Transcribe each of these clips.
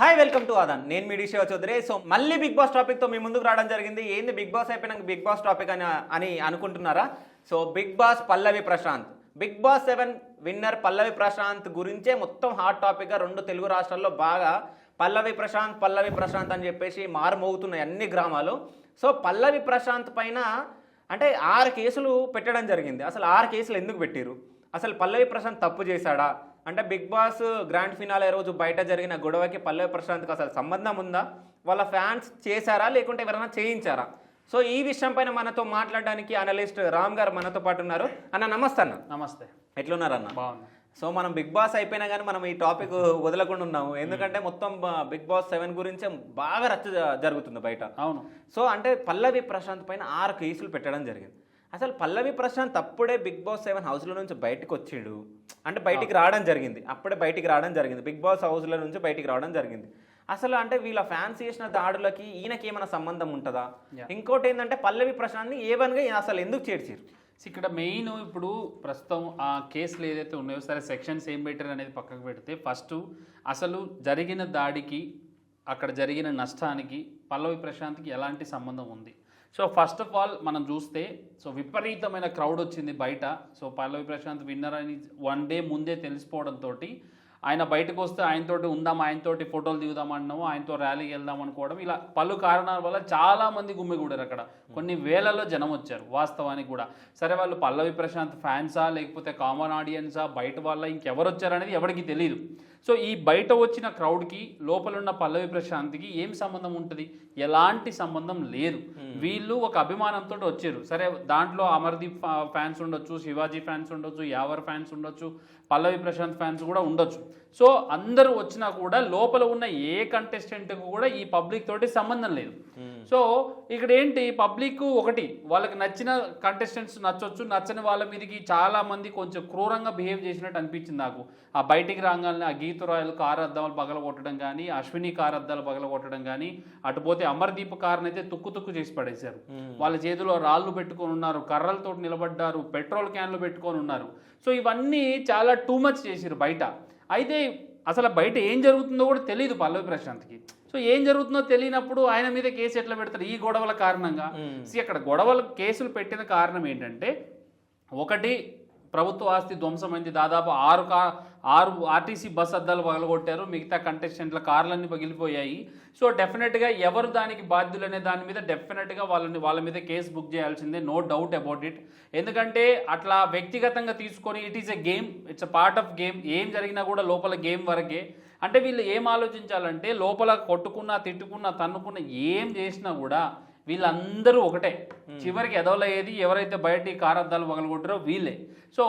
Hi welcome to Aadan నేను మీ డిషో చౌదరి. సో మళ్ళీ బిగ్ బాస్ టాపిక్తో మీ ముందుకు రావడం జరిగింది. ఏంది బిగ్ బాస్ అయిపోయినాక బిగ్ బాస్ టాపిక్ అని అని అనుకుంటున్నారా? So Bigg Boss Pallavi Prashanth. Bigg Boss seven winner Pallavi Prashanth గురించే మొత్తం హాట్ టాపిక్గా రెండు తెలుగు రాష్ట్రాల్లో బాగా పల్లవి ప్రశాంత్ పల్లవి ప్రశాంత్ అని చెప్పేసి మారుమోగుతున్నాయి అన్ని గ్రామాలు. సో పల్లవి ప్రశాంత్ పైన అంటే ఆరు కేసులు పెట్టడం జరిగింది. అసలు ఆరు కేసులు ఎందుకు పెట్టారు అసలు పల్లవి ప్రశాంత్ తప్పు చేశాడా? అంటే బిగ్ బాస్ గ్రాండ్ ఫినాలే రోజు బయట జరిగిన గొడవకి పల్లవి ప్రశాంత్కి అసలు సంబంధం ఉందా? వాళ్ళ ఫ్యాన్స్ చేశారా? లేకుంటే ఎవరైనా చేయించారా? సో ఈ విషయం పైన మనతో మాట్లాడడానికి అనలిస్ట్ రామ్ గారు మనతో పాటు ఉన్నారు. అన్న నమస్తే అన్న. నమస్తే. ఎట్లున్నారన్న బాగుంది సో మనం బిగ్ బాస్ అయిపోయినా కానీ మనం ఈ టాపిక్ వదలకుండా ఉన్నాము. ఎందుకంటే మొత్తం బిగ్ బాస్ సెవెన్ గురించే బాగా రచ్చ జరుగుతుంది బయట. అవును. సో అంటే పల్లవి ప్రశాంత్ పైన ఆరు కేసులు పెట్టడం జరిగింది. అసలు పల్లవి ప్రశాంత్ అప్పుడే బిగ్ బాస్ సెవెన్ హౌస్లో నుంచి బయటకు వచ్చిండు. అంటే బయటికి రావడం జరిగింది. అప్పుడే బయటికి రావడం జరిగింది. బిగ్ బాస్ హౌస్లో నుంచి బయటికి రావడం జరిగింది. అసలు అంటే వీళ్ళ ఫ్యాన్స్ చేసిన దాడులకి ఈయనకి ఏమైనా సంబంధం ఉంటుందా. ఇంకోటి ఏంటంటే పల్లవి ప్రశాంత్ని ఏ వన్గా అసలు ఎందుకు చేర్చారు ఇక్కడ మెయిన్ ఇప్పుడు ప్రస్తుతం ఆ కేసులు ఏదైతే ఉన్నాయో సరే సెక్షన్స్ ఏం పెట్టారు అనేది పక్కకు పెడితే ఫస్ట్ అసలు జరిగిన దాడికి అక్కడ జరిగిన నష్టానికి పల్లవి ప్రశాంత్కి ఎలాంటి సంబంధం ఉంది? సో ఫస్ట్ ఆఫ్ ఆల్ మనం చూస్తే సో విపరీతమైన క్రౌడ్ వచ్చింది బయట. సో పల్లవి ప్రశాంత్ విన్నర్ అని వన్ డే ముందే తెలిసిపోవడంతో ఆయన బయటకు వస్తే ఆయనతోటి ఉందాం ఆయనతోటి ఫోటోలు దిగుదాం అన్నాము ఆయనతో ర్యాలీకి వెళ్దాం అనుకోవడం. ఇలా పలు కారణాల వల్ల చాలామంది గుమ్మిగూడారు అక్కడ. కొన్ని వేలలో జనం వచ్చారు వాస్తవానికి కూడా. సరే వాళ్ళు పల్లవి ప్రశాంత్ ఫ్యాన్సా లేకపోతే కామన్ ఆడియన్సా బయట వాళ్ళ ఇంకెవరు వచ్చారనేది ఎవరికి తెలియదు సో ఈ బయట వచ్చిన క్రౌడ్కి లోపల ఉన్న పల్లవి ప్రశాంత్కి ఏం సంబంధం ఉంటుంది? ఎలాంటి సంబంధం లేదు. వీళ్ళు ఒక అభిమానంతో వచ్చారు. సరే దాంట్లో అమర్దీప్ ఫ్యాన్స్ ఉండొచ్చు శివాజీ ఫ్యాన్స్ ఉండొచ్చు యావర్ ఫ్యాన్స్ ఉండొచ్చు పల్లవి ప్రశాంత్ ఫ్యాన్స్ కూడా ఉండొచ్చు. సో అందరూ వచ్చినా కూడా లోపల ఉన్న ఏ కంటెస్టెంట్కి కూడా ఈ పబ్లిక్ తోటి సంబంధం లేదు. సో ఇక్కడ ఏంటి పబ్లిక్ ఒకటి వాళ్ళకి నచ్చిన కంటెస్టెంట్స్ నచ్చొచ్చు నచ్చని వాళ్ళ మీదకి చాలా మంది కొంచెం క్రూరంగా బిహేవ్ చేసినట్టు అనిపించింది నాకు. ఆ బయటికి రాగానే ఆ గీత రాయల్ కార్ అద్దాలు పగల కొట్టడం కానీ అశ్విని కార్ అద్దాలు పగల కొట్టడం కానీ అటుపోతే అమర్దీప్ కార్ని అయితే తుక్కు తుక్కు చేసి పడేశారు. వాళ్ళ చేతిలో రాళ్ళు పెట్టుకొని ఉన్నారు కర్రలతో నిలబడ్డారు పెట్రోల్ క్యాన్లు పెట్టుకొని ఉన్నారు. సో ఇవన్నీ చాలా టూ మచ్ చేసిరు బయట. అయితే అసలు బయట ఏం జరుగుతుందో కూడా తెలియదు పల్లవి ప్రశాంత్కి. సో ఏం జరుగుతుందో తెలియనప్పుడు ఆయన మీద కేసు ఎట్లా పెడతారు ఈ గొడవల కారణంగా? అక్కడ గొడవల కేసులు పెట్టిన కారణం ఏంటంటే ఒకటి ప్రభుత్వ ఆస్తి ధ్వంసమైంది దాదాపు ఆరు కా ఆరు ఆర్టీసీ బస్ అద్దాలు పగలగొట్టారు. మిగతా కంటెస్టెంట్ల కార్లన్నీ పగిలిపోయాయి. సో డెఫినెట్గా ఎవరు దానికి బాధ్యులు అనే దాని మీద డెఫినెట్గా వాళ్ళని వాళ్ళ మీద కేసు బుక్ చేయాల్సిందే. No doubt about it. ఎందుకంటే అట్లా వ్యక్తిగతంగా తీసుకొని it is a game it's a part of game. ఏం జరిగినా కూడా లోపల గేమ్ వరకే. అంటే వీళ్ళు ఏం ఆలోచించాలంటే లోపల కొట్టుకున్నా తిట్టుకున్నా తన్నుకున్నా ఏం చేసినా కూడా వీళ్ళందరూ ఒకటే. చివరికి ఎదవలయ్యేది ఎవరైతే బయట కారద్దాలు పగలగొట్టారో వీళ్ళే. సో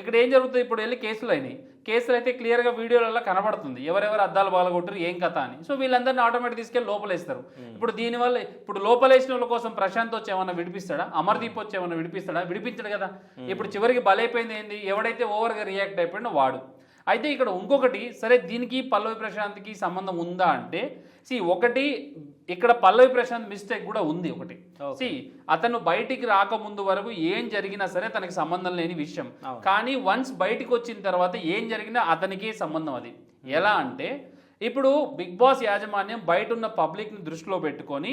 ఇక్కడ ఏం జరుగుతుంది? ఇప్పుడు వెళ్ళి కేసులు అయినాయి. కేసులు అయితే క్లియర్గా వీడియోలలో కనబడుతుంది. ఎవరెవరు అద్దాలు పగలగొట్టారు ఏం కథ అని. సో వీళ్ళందరినీ ఆటోమేటిక్ తీసుకెళ్ళి లోపలేస్తారు. ఇప్పుడు దీనివల్ల ఇప్పుడు లోపలేసిన వాళ్ళ కోసం ప్రశాంత్ వచ్చి ఏమన్నా విడిపిస్తాడా? అమర్దీప్ వచ్చి ఏమన్నా విడిపిస్తాడా? విడిపించడు కదా. ఇప్పుడు చివరికి బలైపోయింది ఏంది? ఎవడైతే ఓవర్గా రియాక్ట్ అయిపోయిందో వాడు. అయితే ఇక్కడ ఇంకొకటి సరే దీనికి పల్లవి ప్రశాంత్కి సంబంధం ఉందా అంటే సి ఒకటి ఇక్కడ పల్లవి ప్రశాంత్ మిస్టేక్ కూడా ఉంది ఒకటి. సి అతను బయటికి రాకముందు వరకు ఏం జరిగినా సరే తనకి సంబంధం లేని విషయం. కానీ వన్స్ బయటికి వచ్చిన తర్వాత ఏం జరిగినా అతనికి సంబంధం అది. ఎలా అంటే ఇప్పుడు బిగ్ బాస్ యాజమాన్యం బయట ఉన్న పబ్లిక్ని దృష్టిలో పెట్టుకొని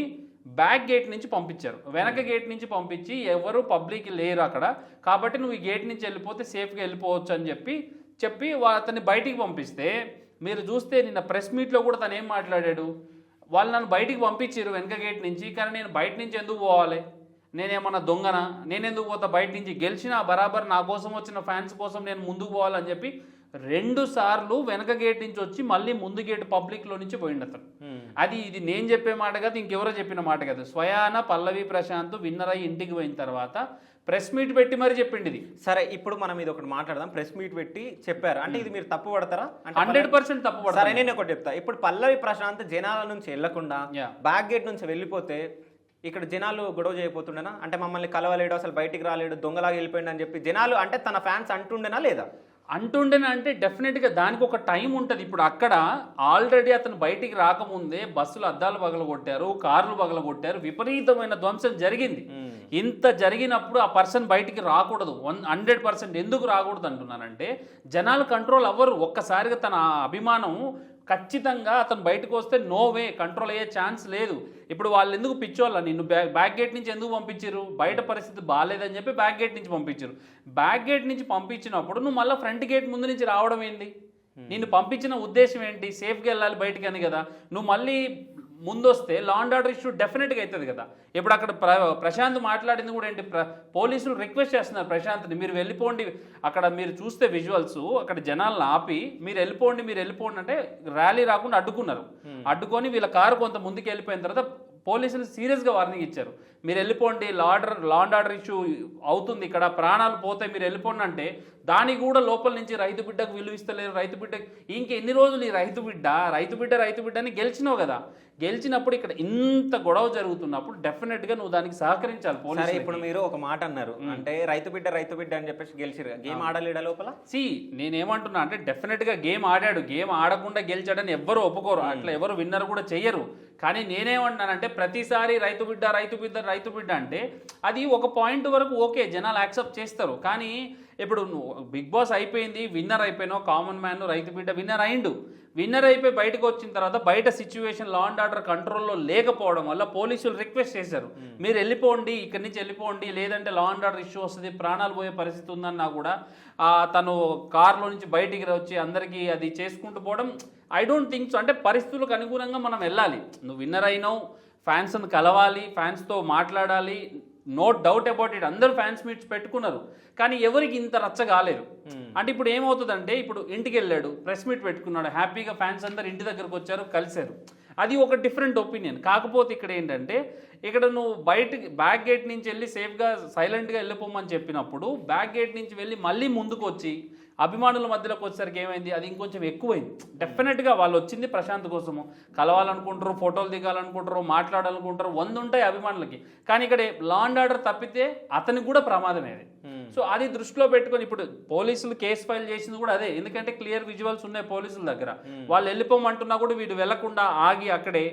బ్యాక్ గేట్ నుంచి పంపించారు. వెనక గేట్ నుంచి పంపించి ఎవరు పబ్లిక్ లేరు అక్కడ. కాబట్టి నువ్వు ఈ గేట్ నుంచి వెళ్ళిపోతే సేఫ్గా వెళ్ళిపోవచ్చు అని చెప్పి చెప్పి అతన్ని బయటికి పంపిస్తే మీరు చూస్తే నిన్న ప్రెస్ మీట్లో కూడా తను ఏం మాట్లాడాడు? వాళ్ళు నన్ను బయటికి పంపించారు వెనక గేట్ నుంచి కానీ నేను బయట నుంచి ఎందుకు పోవాలి? నేనేమన్నా దొంగనా? నేను ఎందుకు పోతా బయట నుంచి? గెలిచిన బరాబర్ నా కోసం వచ్చిన ఫ్యాన్స్ కోసం నేను ముందుకు పోవాలని చెప్పి రెండు సార్లు వెనక గేట్ నుంచి వచ్చి మళ్ళీ ముందు గేట్ పబ్లిక్లో నుంచి పోయిండు అతను. అది ఇది నేను చెప్పే మాట కాదు ఇంకెవరో చెప్పిన మాట కాదు. స్వయాన పల్లవి ప్రశాంత్ విన్నర్ అయ్యి ఇంటికి పోయిన తర్వాత ప్రెస్ మీట్ పెట్టి మరీ చెప్పిండి ఇది సరే ఇప్పుడు మనం ఇది ఒకటి మాట్లాడదాం. ప్రెస్ మీట్ పెట్టి చెప్పారు. అంటే ఇది మీరు తప్పు పడతారా? అంటే హండ్రెడ్ పర్సెంట్ తప్పు సరే నేను ఒకటి చెప్తా. ఇప్పుడు పల్లవి ప్రశాంత్ జనాల నుంచి వెళ్ళకుండా. బ్యాక్ గేట్ నుంచి వెళ్ళిపోతే ఇక్కడ జనాలు గొడవ చేయబోతుండేనా? అంటే మమ్మల్ని కలవలేడు అసలు బయటికి రాలేడు దొంగలాగా వెళ్ళిపోయిండు అని చెప్పి జనాలు అంటే తన ఫ్యాన్స్ అంటుండేనా లేదా? అంటుండేనా అంటే డెఫినెట్గా దానికి ఒక టైం ఉంటుంది. ఇప్పుడు అక్కడ ఆల్రెడీ అతను బయటికి రాకముందే బస్సులు అద్దాలు పగలగొట్టారు కార్లు పగలగొట్టారు విపరీతమైన ధ్వంసం జరిగింది. ఇంత జరిగినప్పుడు ఆ పర్సన్ బయటికి రాకూడదు. వన్ హండ్రెడ్ పర్సెంట్ ఎందుకు రాకూడదు అంటున్నానంటే జనాలు కంట్రోల్ అవ్వరు. ఒక్కసారిగా తన అభిమానం ఖచ్చితంగా అతను బయటకు వస్తే నో వే కంట్రోల్ అయ్యే ఛాన్స్ లేదు. ఇప్పుడు వాళ్ళు ఎందుకు పిచ్చోళ్ళ? నిన్ను బ్యాక్ గేట్ నుంచి ఎందుకు పంపించారు బయట పరిస్థితి బాగాలేదని చెప్పి బ్యాక్ గేట్ నుంచి పంపించారు బ్యాక్ గేట్ నుంచి పంపించినప్పుడు నువ్వు మళ్ళీ ఫ్రంట్ గేట్ ముందు నుంచి రావడం ఏంటి నిన్ను పంపించిన ఉద్దేశం ఏంటి? సేఫ్గా వెళ్ళాలి బయటికి అని కదా. నువ్వు మళ్ళీ ముందొస్తే లా అండ్ ఆర్డర్ ఇష్యూ డెఫినెట్గా అవుతుంది కదా. ఇప్పుడు అక్కడ ప్ర ప్రశాంత్ మాట్లాడింది కూడా ఏంటి? ప్ర పోలీసులు రిక్వెస్ట్ చేస్తున్నారు ప్రశాంత్ని మీరు వెళ్ళిపోండి అక్కడ మీరు చూస్తే విజువల్స్ అక్కడ జనాలను ఆపి మీరు వెళ్ళిపోండి మీరు వెళ్ళిపోండి అంటే ర్యాలీ రాకుండా అడ్డుకున్నారు. అడ్డుకొని వీళ్ళ కారు కొంత ముందుకు వెళ్ళిపోయిన తర్వాత పోలీసులు సీరియస్గా వార్నింగ్ ఇచ్చారు. మీరు వెళ్ళిపోండి law order law and order issue అవుతుంది ఇక్కడ ప్రాణాలు పోతాయి మీరు వెళ్ళిపోండి అంటే దానికి కూడా లోపల నుంచి రైతు బిడ్డకు విలువ ఇస్తలేరు రైతు బిడ్డ ఇంకెన్ని రోజులు ఈ రైతు బిడ్డ రైతు బిడ్డ రైతు బిడ్డ అని గెలిచినావు కదా. గెలిచినప్పుడు ఇక్కడ ఇంత గొడవ జరుగుతున్నప్పుడు డెఫినెట్గా నువ్వు దానికి సహకరించాలి సరే పోలీసు ఇప్పుడు మీరు ఒక మాట అన్నారు. అంటే రైతు బిడ్డ రైతు బిడ్డ అని చెప్పేసి గెలిచిరు గేమ్ ఆడలేడా లోపల? సి నేనేమంటున్నా అంటే డెఫినెట్గా గేమ్ ఆడాడు. గేమ్ ఆడకుండా గెలిచాడని ఎవ్వరు ఒప్పుకోరు. అట్లా ఎవరు విన్నర్ కూడా చెయ్యరు. కానీ నేనేమంటున్నానంటే ప్రతిసారి రైతు బిడ్డ రైతు బిడ్డ రైతు బిడ్డ అంటే అది ఒక పాయింట్ వరకు ఓకే జనాలు యాక్సెప్ట్ చేస్తారు. కానీ ఇప్పుడు బిగ్ బాస్ అయిపోయింది విన్నర్ అయిపోయినావు కామన్ మ్యాన్ రైతు బిడ్డ విన్నర్ అయిండు. విన్నర్ అయిపోయి బయటకు వచ్చిన తర్వాత బయట సిచ్యువేషన్ లా అండ్ ఆర్డర్ కంట్రోల్లో లేకపోవడం వల్ల పోలీసులు రిక్వెస్ట్ చేశారు. మీరు వెళ్ళిపోండి ఇక్కడి నుంచి వెళ్ళిపోండి లేదంటే లా అండ్ ఆర్డర్ ఇష్యూ వస్తుంది ప్రాణాలు పోయే పరిస్థితి ఉందన్నా కూడా తను కార్లో నుంచి బయటికి వచ్చి అందరికీ అది చేసుకుంటూ పోవడం ఐ డోంట్ థింక్ సో అంటే పరిస్థితులకు అనుగుణంగా మనం వెళ్ళాలి. నువ్వు విన్నర్ అయినావు ఫ్యాన్స్ని కలవాలి ఫ్యాన్స్తో మాట్లాడాలి. నో డౌట్ అబౌట్ ఇట్ అందరూ ఫ్యాన్స్ మీట్స్ పెట్టుకున్నారు. కానీ ఎవరికి ఇంత రచ్చ కాలేదు. అంటే ఇప్పుడు ఏమవుతుందంటే ఇప్పుడు ఇంటికి వెళ్ళాడు ప్రెస్ మీట్ పెట్టుకున్నాడు హ్యాపీగా ఫ్యాన్స్ అందరు ఇంటి దగ్గరకు వచ్చారు కలిశారు. అది ఒక డిఫరెంట్ ఒపీనియన్ కాకపోతే ఇక్కడ ఏంటంటే ఇక్కడ నువ్వు బయటకి బ్యాక్ గేట్ నుంచి వెళ్ళి సేఫ్గా సైలెంట్గా వెళ్ళిపోమని చెప్పినప్పుడు బ్యాక్ గేట్ నుంచి వెళ్ళి మళ్ళీ ముందుకు వచ్చి అభిమానుల మధ్యలోకి వచ్చేసరికి ఏమైంది? అది ఇంకొంచెం ఎక్కువైంది. డెఫినెట్గా వాళ్ళు వచ్చింది ప్రశాంత్ కోసము. కలవాలనుకుంటారు ఫోటోలు దిగాలనుకుంటారు మాట్లాడాలనుకుంటారు వంద ఉంటాయి అభిమానులకి. కానీ ఇక్కడ లా అండ్ ఆర్డర్ తప్పితే అతనికి కూడా ప్రమాదమే అది. సో అది దృష్టిలో పెట్టుకొని ఇప్పుడు పోలీసులు కేసు ఫైల్ చేసింది కూడా అదే. ఎందుకంటే క్లియర్ విజువల్స్ ఉన్నాయి పోలీసుల దగ్గర. వాళ్ళు వెళ్ళిపోమంటున్నా కూడా వీడు వెళ్ళకుండా ఆగి అక్కడే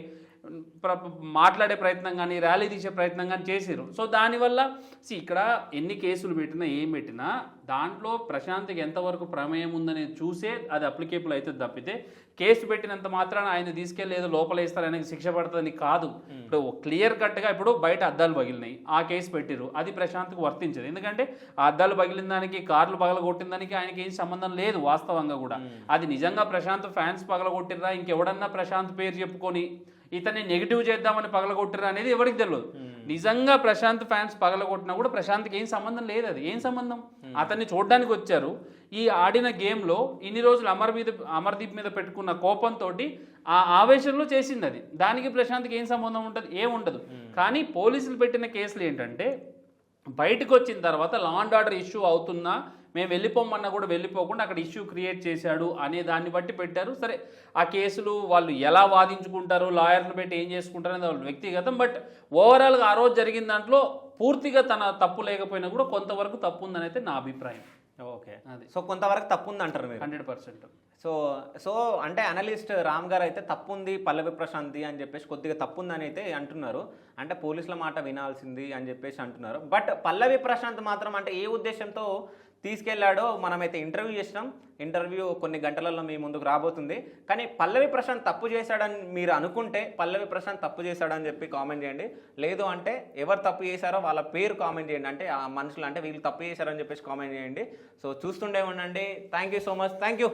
మాట్లాడే ప్రయత్నం కానీ ర్యాలీ తీసే ప్రయత్నం కానీ చేసిరు సో దానివల్ల సి ఇక్కడ ఎన్ని కేసులు పెట్టినా ఏం పెట్టినా దాంట్లో ప్రశాంత్కి ఎంతవరకు ప్రమేయం ఉందనేది చూసే అది అప్లికేబుల్ అవుతుంది తప్పితే కేసు పెట్టినంత మాత్రాన ఆయన తీసుకెళ్ళి ఏదో లోపల వేస్తారు ఆయనకి శిక్ష పడుతుందని కాదు. ఇప్పుడు క్లియర్ కట్గా ఇప్పుడు బయట అద్దాలు పగిలినాయి. ఆ కేసు పెట్టిరు అది ప్రశాంత్కి వర్తించదు. ఎందుకంటే ఆ అద్దాలు పగిలిన దానికి కార్లు పగలగొట్టిన దానికి ఆయనకి ఏం సంబంధం లేదు వాస్తవంగా కూడా. అది నిజంగా ప్రశాంత్ ఫ్యాన్స్ పగలగొట్టిర్రా? ఇంకెవడన్నా ప్రశాంత్ పేరు చెప్పుకొని ఇతన్ని నెగిటివ్ చేద్దామని పగలగొట్టిర్రా అనేది ఎవరికి తెలియదు. నిజంగా ప్రశాంత్ ఫ్యాన్స్ పగలగొట్టినా కూడా ప్రశాంత్కి ఏం సంబంధం లేదు అది. ఏం సంబంధం? అతన్ని చూడడానికి వచ్చారు. ఈ ఆడిన గేమ్లో ఇన్ని రోజులు అమర్ మీద అమర్దీప్ మీద పెట్టుకున్న కోపంతో ఆ ఆవేశంలో చేసింది అది. దానికి ప్రశాంత్కి ఏం సంబంధం ఉంటుంది? ఏం ఉండదు. కానీ పోలీసులు పెట్టిన కేసులు ఏంటంటే బయటకు వచ్చిన తర్వాత లా అండ్ ఆర్డర్ ఇష్యూ అవుతున్నా మేము వెళ్ళిపోమన్నా కూడా వెళ్ళిపోకుండా అక్కడ ఇష్యూ క్రియేట్ చేశాడు అనే దాన్ని బట్టి పెట్టారు. సరే ఆ కేసులు వాళ్ళు ఎలా వాదించుకుంటారు లాయర్లు పెట్టి ఏం చేసుకుంటారు అనేది వాళ్ళ వ్యక్తిగతం. బట్ ఓవరాల్గా ఆ రోజు జరిగిన దాంట్లో పూర్తిగా తన తప్పు లేకపోయినా కూడా కొంతవరకు తప్పు ఉందని అయితే నా అభిప్రాయం. ఓకే. అది. సో కొంతవరకు తప్పు ఉంది అంటారు మీరు? Hundred percent. సో సో అంటే అనలిస్ట్ రామ్ గారు అయితే తప్పు ఉంది పల్లవి ప్రశాంతి అని చెప్పేసి కొద్దిగా తప్పు ఉందని అయితే అంటున్నారు. అంటే పోలీసుల మాట వినాల్సింది అని చెప్పేసి అంటున్నారు. బట్ పల్లవి ప్రశాంత్ మాత్రం అంటే ఏ ఉద్దేశంతో తీసుకెళ్ళాడో మనమైతే ఇంటర్వ్యూ చేసినాం. ఇంటర్వ్యూ కొన్ని గంటలలో మీ ముందుకు రాబోతుంది. కానీ పల్లవి ప్రశాంత్ తప్పు చేశాడని మీరు అనుకుంటే పల్లవి ప్రశాంత్ తప్పు చేశాడని చెప్పి కామెంట్ చేయండి. లేదు అంటే ఎవరు తప్పు చేశారో వాళ్ళ పేరు కామెంట్ చేయండి. అంటే ఆ మనుషులు అంటే వీళ్ళు తప్పు చేశారని చెప్పేసి కామెంట్ చేయండి. సో చూస్తుండే ఉండండి. Thank you so much thank you